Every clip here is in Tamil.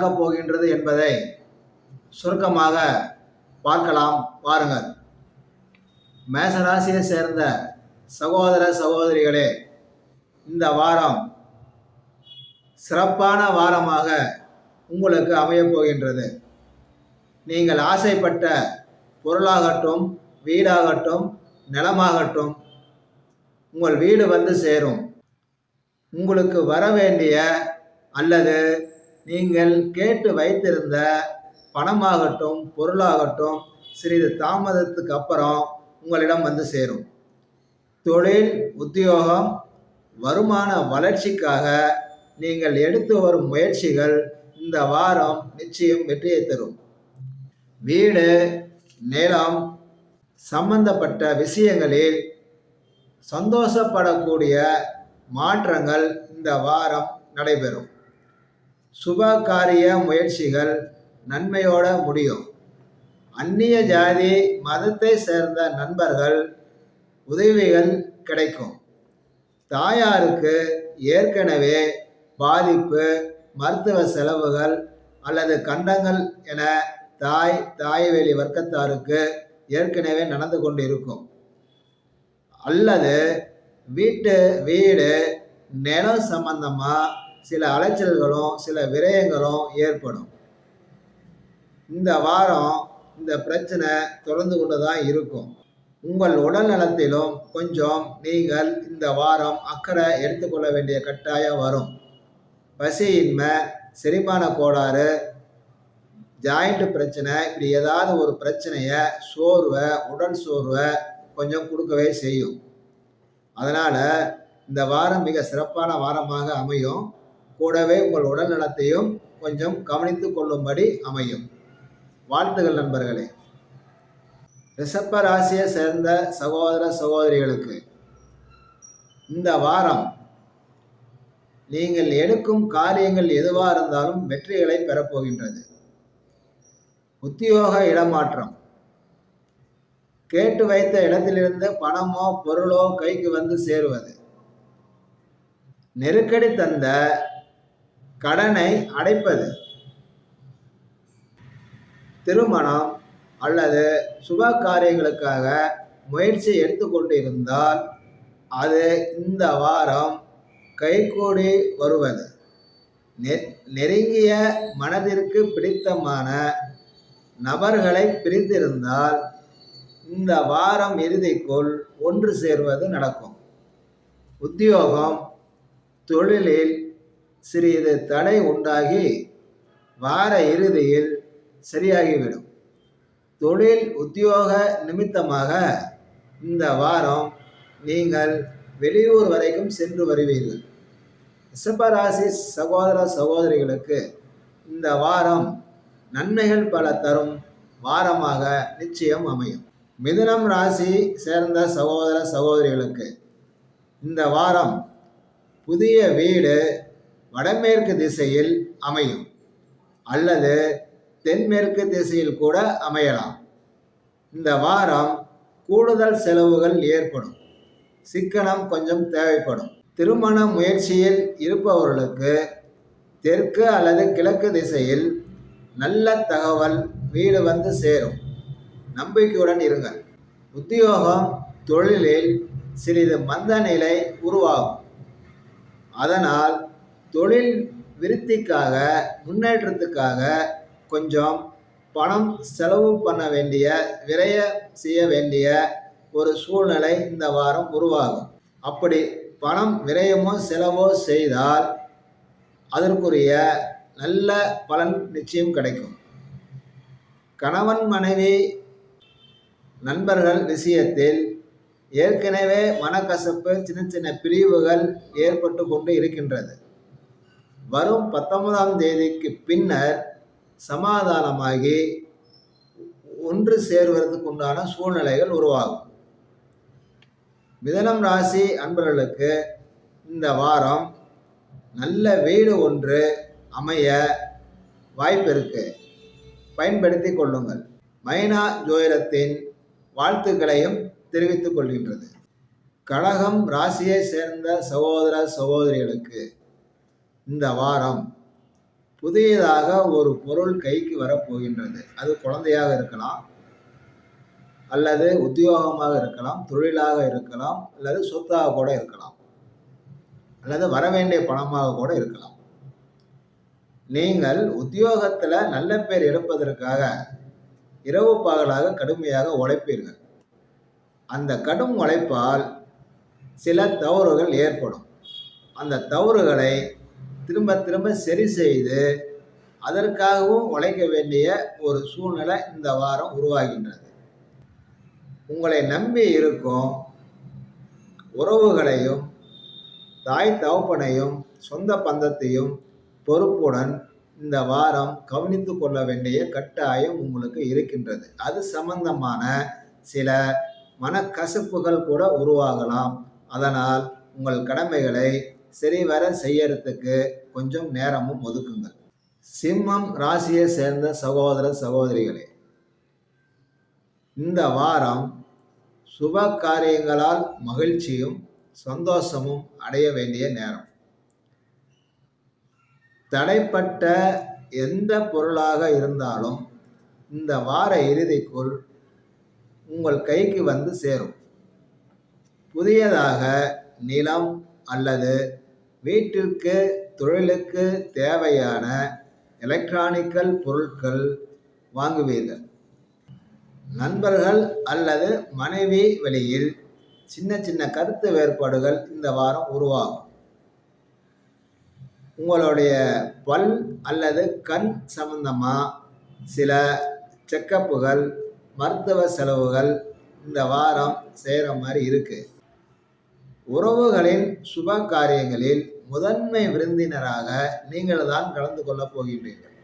நடக்கப் போகின்றது என்பதை சுருக்கமாக பார்க்கலாம். பாருங்கள். மேசராசியை சேர்ந்த சகோதர சகோதரிகளே இந்த வாரம் சிறப்பான வாரமாக உங்களுக்கு அமையப் போகின்றது. நீங்கள் ஆசைப்பட்ட பொருளாகட்டும் வீடாகட்டும் நிலமாகட்டும் உங்கள் வீடு வந்து சேரும். உங்களுக்கு வர வேண்டிய அல்லது நீங்கள் கேட்டு வைத்திருந்த பணமாகட்டும் பொருளாகட்டும் சிறிது தாமதத்துக்கு அப்புறம் உங்களிடம் வந்து சேரும். தொழில் உத்தியோகம் வருமான வளர்ச்சிக்காக நீங்கள் எடுத்து வரும் முயற்சிகள் இந்த வாரம் நிச்சயம் வெற்றியை தரும். வீடு நிலம் சம்பந்தப்பட்ட விஷயங்களில் சந்தோஷப்படக்கூடிய மாற்றங்கள் இந்த வாரம் நடைபெறும். சுப காரிய முயற்சிகள் நன்மையோட முடியும். அந்நிய ஜாதி மதத்தை சேர்ந்த நண்பர்கள் உதவிகள் கிடைக்கும். தாயாருக்கு ஏற்கனவே பாதிப்பு மருத்துவ செலவுகள் அல்லது கண்டங்கள் என தாய் தாய்வெளி வர்க்கத்தாருக்கு ஏற்கனவே நடந்து கொண்டு இருக்கும் அல்லது வீட்டு வீடு நிலம் சம்பந்தமாக சில அலைச்சல்களும் சில விரயங்களும் ஏற்படும். இந்த வாரம் இந்த பிரச்சனை தொடர்ந்து கொண்டு தான் இருக்கும். உங்கள் உடல் நலத்திலும் கொஞ்சம் நீங்கள் இந்த வாரம் அக்கறை எடுத்துக்கொள்ள வேண்டிய கட்டாயம் வரும். பசியின்மை செரிமான கோளாறு ஜாயிண்ட் பிரச்சனை இப்படி ஏதாவது ஒரு பிரச்சனையை சோர்வை உடல் சோர்வை கொஞ்சம் கொடுக்கவே செய்யும். அதனால் இந்த வாரம் மிக சிறப்பான வாரமாக அமையும். கூடவே உங்கள் உடல் நலத்தையும் கொஞ்சம் கவனித்து கொள்ளும்படி அமையும். வாழ்த்துகள் நண்பர்களே. ரிஷப்ப ராசியை சேர்ந்த சகோதர சகோதரிகளுக்கு இந்த வாரம் நீங்கள் எடுக்கும் காரியங்கள் எதுவாக இருந்தாலும் வெற்றிகளை பெறப்போகின்றது. உத்தியோக இடமாற்றம். கேட்டு வைத்த இடத்திலிருந்து பணமோ பொருளோ கைக்கு வந்து சேருவது. நெருக்கடி தந்த கடனை அடைப்பது. திருமணம் அல்லது சுப காரியங்களுக்காக முயற்சி எடுத்துக்கொண்டு இருந்தால் அது இந்த வாரம் கைகூடி வருவது. நெ- நெருங்கிய மனதிற்கு பிடித்தமான நபர்களை பிரிந்திருந்தால் இந்த வாரம் இறுதிக்குள் ஒன்று சேர்வது நடக்கும். உத்தியோகம் தொழிலில் சிறிது தடை உண்டாகி வார இறுதியில் சரியாகிவிடும். தொழில் உத்தியோக நிமித்தமாக இந்த வாரம் நீங்கள் வெளியூர் வரைக்கும் சென்று வருவீர்கள். ரிஷபராசி சகோதர சகோதரிகளுக்கு இந்த வாரம் நன்மைகள் பல தரும் வாரமாக நிச்சயம் அமையும். மிதுனம் ராசி சேர்ந்த சகோதர சகோதரிகளுக்கு இந்த வாரம் புதிய வீடு வடமேற்கு திசையில் அமையும். அல்லது தென்மேற்கு திசையில் கூட அமையலாம். இந்த வாரம் கூடுதல் செலவுகள் ஏற்படும். சிக்கனம் கொஞ்சம் தேவைப்படும். திருமண முயற்சியில் இருப்பவர்களுக்கு தெற்கு அல்லது கிழக்கு திசையில் நல்ல தகவல் வீடு வந்து சேரும். நம்பிக்கையுடன் இருங்கள். உத்தியோகம் தொழிலில் சிறிது மந்த நிலை உருவாகும். அதனால் தொழில் விருத்திக்காக முன்னேற்றத்துக்காக கொஞ்சம் பணம் செலவு பண்ண வேண்டிய விரைய செய்ய வேண்டிய ஒரு சூழ்நிலை இந்த வாரம் உருவாகும். அப்படி பணம் விரயமோ செலவோ செய்தால் அதற்குரிய நல்ல பலன் நிச்சயம் கிடைக்கும். கணவன் மனைவி நண்பர்கள் விஷயத்தில் ஏற்கனவே மனக்கசப்பு சின்ன சின்ன பிரிவுகள் ஏற்பட்டு கொண்டு இருக்கின்றது. வரும் பத்தொன்பதாம் தேதிக்கு பின்னர் சமாதானமாகி ஒன்று சேர்வதற்கு உண்டான சூழ்நிலைகள் உருவாகும். மிதனம் ராசி அன்பர்களுக்கு இந்த வாரம் நல்ல வீடு ஒன்று அமைய வாய்ப்பு இருக்கு. பயன்படுத்தி கொள்ளுங்கள். மைனா ஜோயிடத்தின் வாழ்த்துக்களையும் தெரிவித்துக் கொள்கின்றது. கடகம் ராசியை சேர்ந்த சகோதர சகோதரிகளுக்கு இந்த வாரம் புதியதாக ஒரு பொருள் கைக்கு வரப்போகின்றது. அது குழந்தையாக இருக்கலாம் அல்லது உத்தியோகமாக இருக்கலாம் தொழிலாக இருக்கலாம் அல்லது சொத்தாக கூட இருக்கலாம் அல்லது வரவேண்டிய பணமாக கூட இருக்கலாம். நீங்கள் உத்தியோகத்தில் நல்ல பேர் எடுப்பதற்காக இரவு பகலாக கடுமையாக உழைப்பீர்கள். அந்த கடும் உழைப்பால் சில தவறுகள் ஏற்படும். அந்த தவறுகளை திரும்ப திரும்ப சரி செய்து அதற்காகவும் உழைக்க வேண்டிய ஒரு சூழ்நிலை இந்த வாரம் உருவாகின்றது. உங்களை நம்பி இருக்கும் உறவுகளையும் தாய் தகப்பனையும் சொந்த பந்தத்தையும் பொறுப்புடன் இந்த வாரம் கவனித்து கொள்ள வேண்டிய கட்டாயம் உங்களுக்கு இருக்கின்றது. அது சம்பந்தமான சில மனக்கசப்புகள் கூட உருவாகலாம். அதனால் உங்கள் கடமைகளை சரிவர செய்யறதுக்கு கொஞ்சம் நேரமும் ஒதுக்குங்கள். சிம்மம் ராசியை சேர்ந்த சகோதர சகோதரிகளே இந்த வாரம் சுப காரியங்களால் மகிழ்ச்சியும் சந்தோஷமும் அடைய வேண்டிய நேரம். தடைப்பட்ட எந்த பொருளாக இருந்தாலும் இந்த வார இறுதிக்குள் உங்கள் கைக்கு வந்து சேரும். புதியதாக நிலம் அல்லது வீட்டிற்கு தொழிலுக்கு தேவையான எலக்ட்ரானிக்கல் பொருட்கள் வாங்குவீர்கள். நண்பர்கள் அல்லது மனைவி வழியில் சின்ன சின்ன கருத்து வேறுபாடுகள் இந்த வாரம் உருவாகும். உங்களுடைய பல் அல்லது கண் சம்பந்தமாக சில செக்கப்புகள் மருத்துவ செலவுகள் இந்த வாரம் செய்கிற மாதிரி இருக்குது உறவுகளின் சுப காரியங்களில் முதன்மை விருந்தினராக நீங்கள் தான் கலந்து கொள்ளப் போகின்றீர்கள்.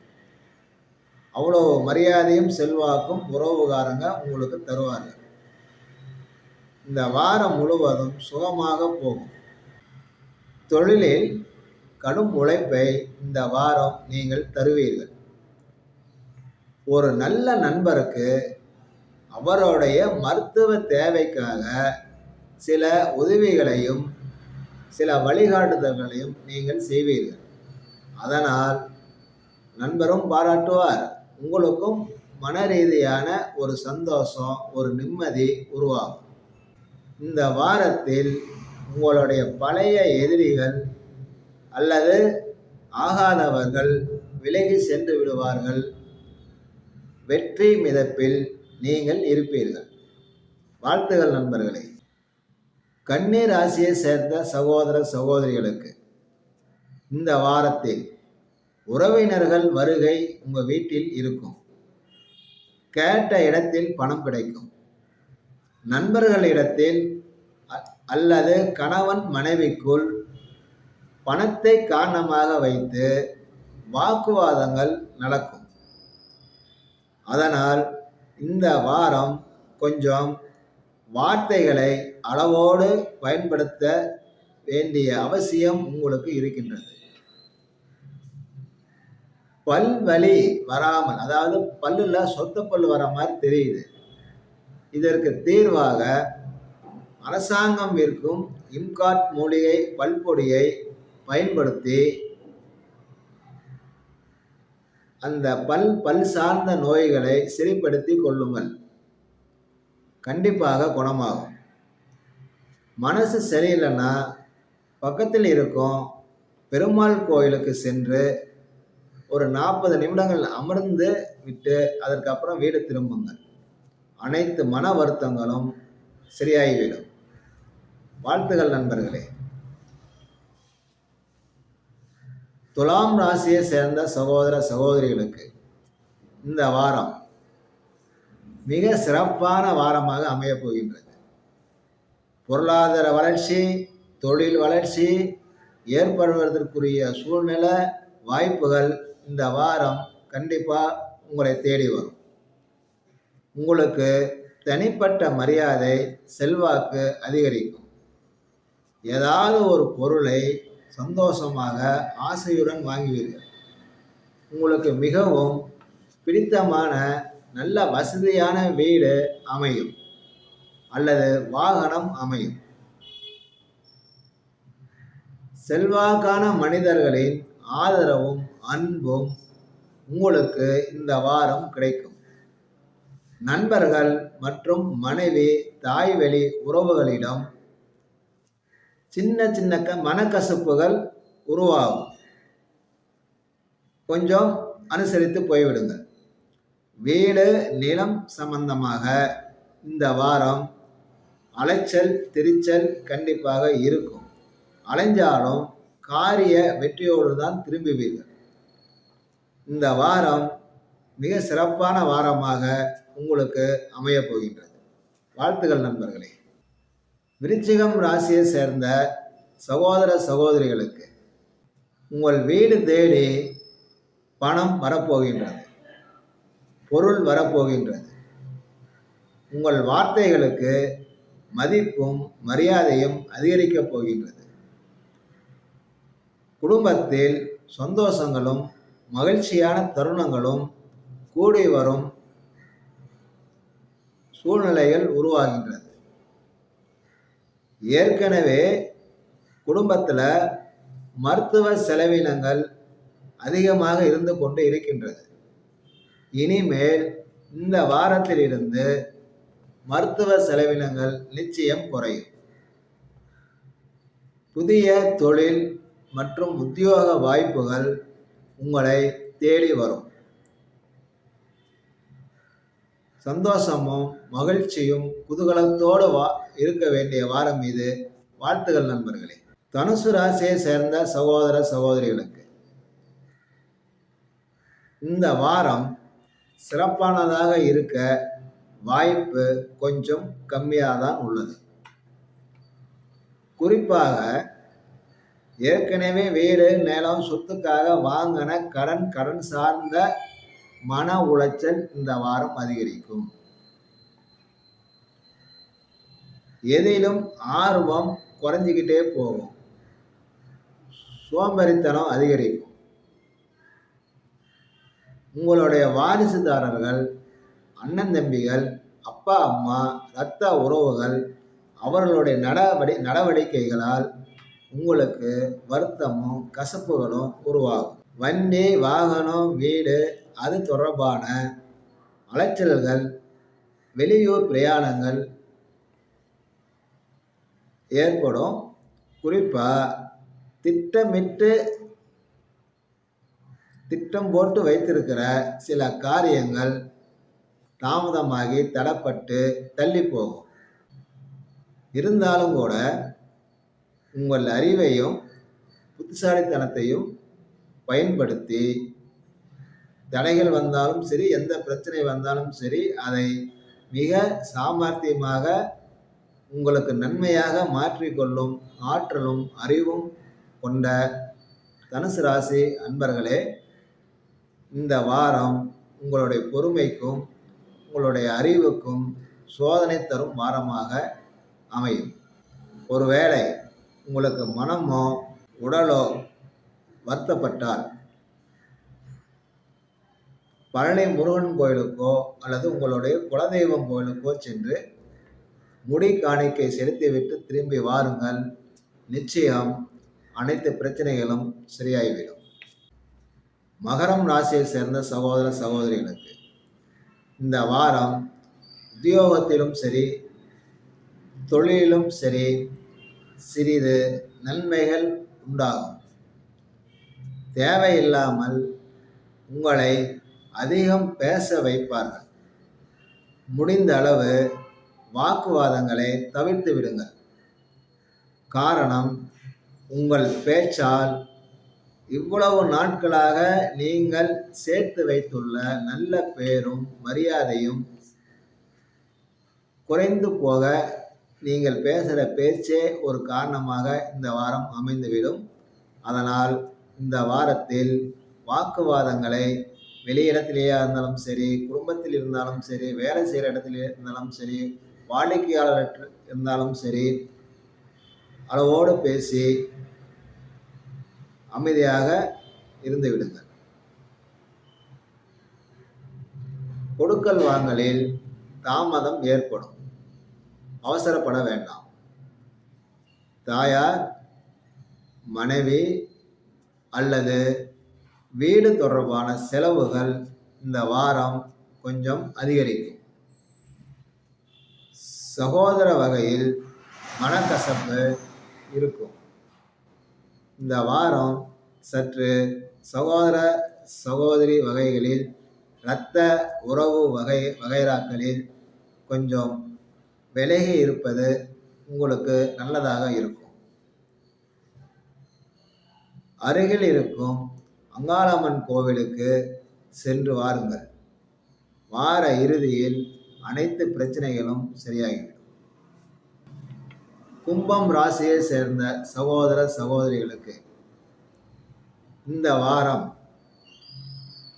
அவ்வளோ மரியாதையும் செல்வாக்கும் உறவுகாரங்க உங்களுக்கு தருவார்கள் இந்த வாரம் முழுவதும் சுகமாக போகும். தொழிலில் கடும் உழைப்பை இந்த வாரம் நீங்கள் தருவீர்கள். ஒரு நல்ல நண்பருக்கு அவருடைய மருத்துவ தேவைக்காக சில உதவிகளையும் சில வழிகாட்டுதல்களையும் நீங்கள் செய்வீர்கள். அதனால் நண்பரும் பாராட்டுவார். உங்களுக்கும் மன ரீதியான ஒரு சந்தோஷம் ஒரு நிம்மதி உருவாகும். இந்த வாரத்தில் உங்களுடைய பழைய எதிரிகள் அல்லது ஆகாதவர்கள் விலகி சென்று விடுவார்கள். வெற்றி மிதப்பில் நீங்கள் இருப்பீர்கள். வாழ்த்துகள் நண்பர்களே. கண்ணீர் ராசியை சேர்ந்த சகோதர சகோதரிகளுக்கு இந்த வாரத்தில் உறவினர்கள் வருகை உங்கள் வீட்டில் இருக்கும். கேட்ட இடத்தில் பணம் கிடைக்கும். நண்பர்களிடத்தில் அல்லது கணவன் மனைவிக்குள் பணத்தை காரணமாக வைத்து வாக்குவாதங்கள் நடக்கும். அதனால் இந்த வாரம் கொஞ்சம் வார்த்தைகளை அளவோடு பயன்படுத்த வேண்டிய அவசியம் உங்களுக்கு இருக்கின்றது. பல் வலி வராமல் அதாவது பல்லில் சொத்த பல் வர மாதிரி தெரியுது. இதற்கு தீர்வாக அரசாங்கம் விற்கும் இம்காட் மூலிகை பல்பொடியை பயன்படுத்தி அந்த பல் பல் சார்ந்த நோய்களை சரிப்படுத்தி கொள்ளுங்கள். கண்டிப்பாக குணமாகும். மனசு சரியில்லைன்னா பக்கத்தில் இருக்கும் பெருமாள் கோயிலுக்கு சென்று ஒரு நாற்பது நிமிடங்கள் அமர்ந்து விட்டு அதற்கப்புறம் வீடு திரும்புங்கள். அனைத்து மன வருத்தங்களும் சரியாகிவிடும். வாழ்த்துகள் நண்பர்களே. துலாம் ராசியை சேர்ந்த சகோதர சகோதரிகளுக்கு இந்த வாரம் மிக சிறப்பான வாரமாக அமையப் போகின்றது. பொருளாதார வளர்ச்சி தொழில் வளர்ச்சி ஏற்படுவதற்குரிய சூழ்நிலை வாய்ப்புகள் இந்த வாரம் கண்டிப்பாக உங்களை தேடி வரும். உங்களுக்கு தனிப்பட்ட மரியாதை செல்வாக்கு அதிகரிக்கும். ஏதாவது ஒரு பொருளை சந்தோஷமாக ஆசையுடன் வாங்குவீர்கள். உங்களுக்கு மிகவும் பிடித்தமான நல்ல வசதியான வீடு அமையும். அல்லது வாகனம் அமையும். செல்வாக்கான மனிதர்களின் ஆதரவும் அன்பும் உங்களுக்கு இந்த வாரம் கிடைக்கும். நண்பர்கள் மற்றும் மனைவி தாய்வழி உறவுகளிடம் சின்ன சின்ன க மனக்கசப்புகள் உருவாகும். கொஞ்சம் அனுசரித்து போய்விடுங்கள். வீடு நிலம் சம்பந்தமாக இந்த வாரம் அலைச்சல் திரிச்சல் கண்டிப்பாக இருக்கும். அலைஞ்சாலும் காரிய வெற்றியோடு தான் திரும்புவீர்கள். இந்த வாரம் மிக சிறப்பான வாரமாக உங்களுக்கு அமையப் போகின்றது. வாழ்த்துகள் நண்பர்களே. விருச்சிகம் ராசியை சேர்ந்த சகோதர சகோதரிகளுக்கு உங்கள் வீடு தேடி பணம் வரப்போகின்றது. பொருள் வரப்போகின்றது. உங்கள் வார்த்தைகளுக்கு மதிப்பும் மரியாதையும் அதிகரிக்கப் போகின்றது. குடும்பத்தில் சந்தோஷங்களும் மகிழ்ச்சியான தருணங்களும் கூடி வரும் சூழ்நிலைகள் உருவாகின்றது. ஏற்கனவே குடும்பத்தில் மருத்துவ செலவினங்கள் அதிகமாக இருந்து கொண்டு இருக்கின்றது. இனிமேல் இந்த வாரத்திலிருந்து மருத்துவ செலவினங்கள் நிச்சயம் குறையும். புதிய தொழில் மற்றும் உத்தியோக வாய்ப்புகள் உங்களை தேடி வரும். சந்தோஷமும் மகிழ்ச்சியும் குதூகலத்தோடு வா இருக்க வேண்டிய வாரம் இது. வாழ்த்துகள் நண்பர்களே. தனுசு ராசியை சேர்ந்த சகோதர சகோதரிகளுக்கு இந்த வாரம் சிறப்பானதாக இருக்க வாய்ப்பு கொஞ்சம் கம்மியாக தான் உள்ளது. குறிப்பாக ஏற்கனவே வீடு நிலம் சொத்துக்காக வாங்கின கடன் கடன் சார்ந்த மன உளைச்சல் இந்த வாரம் அதிகரிக்கும். எதிலும் ஆர்வம் குறைஞ்சிக்கிட்டே போகும். சோம்பேறித்தனம் அதிகரிக்கும். உங்களுடைய வாரிசுதாரர்கள் அண்ணன் தம்பிகள் அப்பா அம்மா இரத்த உறவுகள் அவர்களுடைய நடவடி நடவடிக்கைகளால் உங்களுக்கு வருத்தமும் கசப்புகளும் உருவாகும். வண்டி வாகனம் வீடு அது தொடர்பான அலைச்சல்கள் வெளியூர் பிரயாணங்கள் ஏற்படும். குறிப்பாக திட்டமிட்டு திட்டம் போட்டு வைத்திருக்கிற சில காரியங்கள் தாமதமாகி தடப்பட்டு தள்ளி போகும். இருந்தாலும் கூட உங்கள் அறிவையும் புத்திசாலித்தனத்தையும் பயன்படுத்தி தடைகள் வந்தாலும் சரி எந்த பிரச்சனை வந்தாலும் சரி அதை மிக சாமர்த்தியமாக உங்களுக்கு நன்மையாக மாற்றிக்கொள்ளும் ஆற்றலும் அறிவும் கொண்ட தனுசு ராசி அன்பர்களே இந்த வாரம் உங்களுடைய பொறுமைக்கும் உங்களுடைய அறிவுக்கும் சோதனை தரும் வாரமாக அமையும். ஒருவேளை உங்களுக்கு மனமோ உடலோ வருத்தப்பட்டால் பழனி முருகன் கோயிலுக்கோ அல்லது உங்களுடைய குலதெய்வம் கோயிலுக்கோ சென்று முடி காணிக்கை செலுத்திவிட்டு திரும்பி வாருங்கள். நிச்சயம் அனைத்து பிரச்சனைகளும் சரியாகிவிடும். மகரம் ராசியை சேர்ந்த சகோதர சகோதரிகளுக்கு இந்த வாரம் உத்தியோகத்திலும் சரி தொழிலிலும் சரி சிறிது நன்மைகள் உண்டாகும். தேவையில்லாமல் உங்களை அதிகம் பேச வைப்பார்கள். முடிந்த அளவு வாக்குவாதங்களை தவிர்த்து விடுங்கள். காரணம் உங்கள் பேச்சால் இவ்வளவு நாட்களாக நீங்கள் சேர்த்து வைத்துள்ள நல்ல பெயரும் மரியாதையும் குறைந்து போக நீங்கள் பேசுகிற பேச்சே ஒரு காரணமாக இந்த வாரம் அமைந்துவிடும். அதனால் இந்த வாரத்தில் வாக்குவாதங்களை வெளியிடத்திலேயே இருந்தாலும் சரி குடும்பத்தில் இருந்தாலும் சரி வேலை செய்கிற இடத்துல இருந்தாலும் சரி வாடிக்கையாளர் இருந்தாலும் சரி அளவோடு பேசி அமைதியாக இருந்து விடுங்கள். கொடுக்கல் வாங்கலில் தாமதம் ஏற்படும். அவசரப்பட வேண்டாம். தாயார் மனைவி அல்லது வீடு தொடர்பான செலவுகள் இந்த வாரம் கொஞ்சம் அதிகரிக்கும். சகோதர வகையில் மனக்கசப்பு இருக்கும். இந்த வாரம் சற்று சகோதர சகோதரி வகைகளில் இரத்த உறவு வகை வகைராக்களில் கொஞ்சம் விலகி இருப்பது உங்களுக்கு நல்லதாக இருக்கும். அருகில் இருக்கும் அங்காளம்மன் கோவிலுக்கு சென்று வாருங்கள். வார இறுதியில் அனைத்து பிரச்சனைகளும் சரியாகிவிடும். கும்பம் ராசியை சேர்ந்த சகோதர சகோதரிகளுக்கு இந்த வாரம்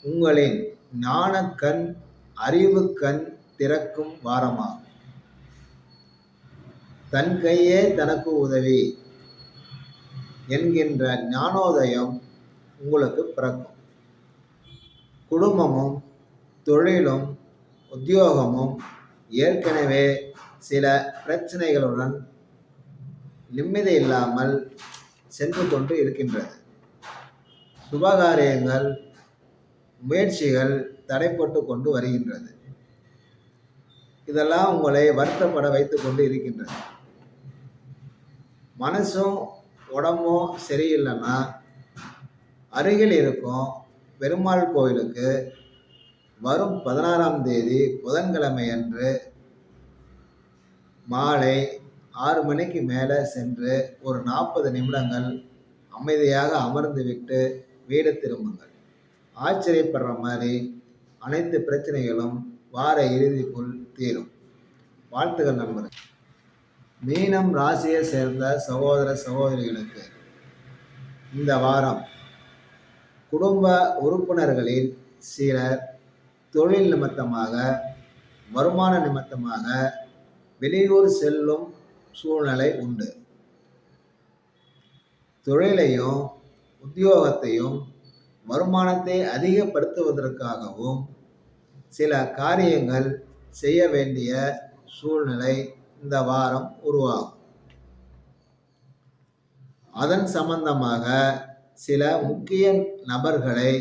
உங்களின் ஞானக்கண் அறிவு கண் திறக்கும் வாரமாகும். தன் கையே தனக்கு உதவி என்கின்ற ஞானோதயம் உங்களுக்கு பிறக்கும். குடும்பமும் தொழிலும் உத்தியோகமும் ஏற்கனவே சில பிரச்சனைகளுடன் நிம்மதி இல்லாமல் சென்று கொண்டு இருக்கின்றது. சுபகாரியங்கள் முயற்சிகள் தடைப்பட்டு கொண்டு வருகின்றது. இதெல்லாம் உங்களை வருத்தப்பட வைத்து கொண்டு இருக்கின்றது. மனசும் உடம்பும் சரியில்லைன்னா அருகில் இருக்கும் பெருமாள் கோயிலுக்கு வரும் பதினாறாம் தேதி புதன்கிழமை அன்று மாலை ஆறு மணிக்கு மேலே சென்று ஒரு நாற்பது நிமிடங்கள் அமைதியாக அமர்ந்துவிட்டு வீடு திரும்புங்கள். ஆச்சரியப்படுற மாதிரி அனைத்து பிரச்சனைகளும் வார இறுதிக்குள் தீரும். வாழ்த்துகள் நண்பர்கள். மீனம் ராசியை சேர்ந்த சகோதர சகோதரிகளுக்கு இந்த வாரம் குடும்ப உறுப்பினர்களில் சிலர் தொழில் நிமித்தமாக வருமான நிமித்தமாக வெளியூர் செல்லும் சூழ்நிலை உண்டு. தொழிலையும் உத்தியோகத்தையும் வருமானத்தை அதிகப்படுத்துவதற்காகவும் சில காரியங்கள் செய்ய வேண்டிய சூழ்நிலை இந்த வாரம் உருவாகும். அதன் சம்பந்தமாக சில முக்கிய நபர்களை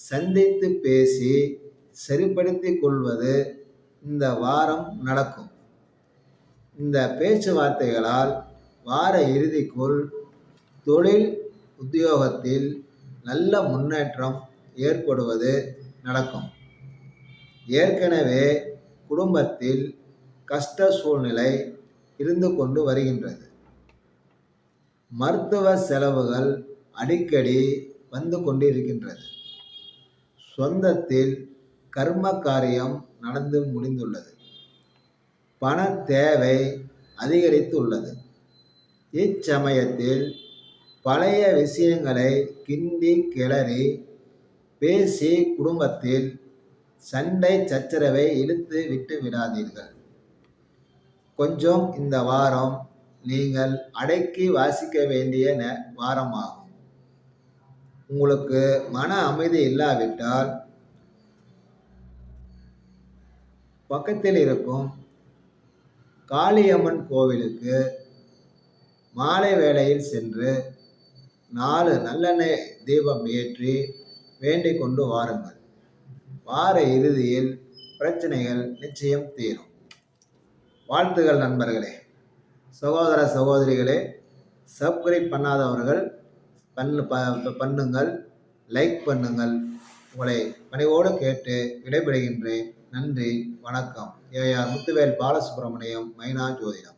சந்தித்து பேசி சரிப்படுத்திக் கொள்வது இந்த வாரம் நடக்கும். இந்த பேச்சுவார்த்தைகளால் வார இறுதிக்குள் தொழில் உத்தியோகத்தில் நல்ல முன்னேற்றம் ஏற்படுவது நடக்கும். ஏற்கனவே குடும்பத்தில் கஷ்ட சூழ்நிலை இருந்து கொண்டு வருகின்றது. மருத்துவ செலவுகள் அடிக்கடி வந்து கொண்டு இருக்கின்றது சொந்தத்தில் கர்ம காரியம் நடந்து முடிந்துள்ளது. பண தேவை அதிகரித்துள்ளது. இச்சமயத்தில் பழைய விஷயங்களை கிண்டி கிளறி பேசி குடும்பத்தில் சண்டை சச்சரவை இழுத்து விட்டு விடாதீர்கள். கொஞ்சம் இந்த வாரம் நீங்கள் அடக்கி வாசிக்க வேண்டிய ந வாரமாகும். உங்களுக்கு மன அமைதி இல்லாவிட்டால் பக்கத்தில் இருக்கும் காளியம்மன் கோவிலுக்கு மாலை வேளையில் சென்று நாலு நல்லெண்ணெய் தீபம் ஏற்றி வேண்டிக் கொண்டு வாருங்கள். வார இறுதியில் பிரச்சனைகள் நிச்சயம் தீரும். வாழ்த்துகள் நண்பர்களே. சகோதர சகோதரிகளே சப்ஸ்கிரைப் பண்ணாதவர்கள் பண்ணு ப பண்ணுங்கள் லைக் பண்ணுங்கள். உங்களை பணிவோடு கேட்டு விடைபெறுகின்றேன். நன்றி வணக்கம். ஏஆர் முத்துவேல் பாலசுப்ரமணியம் மைனா ஜோதிடம்.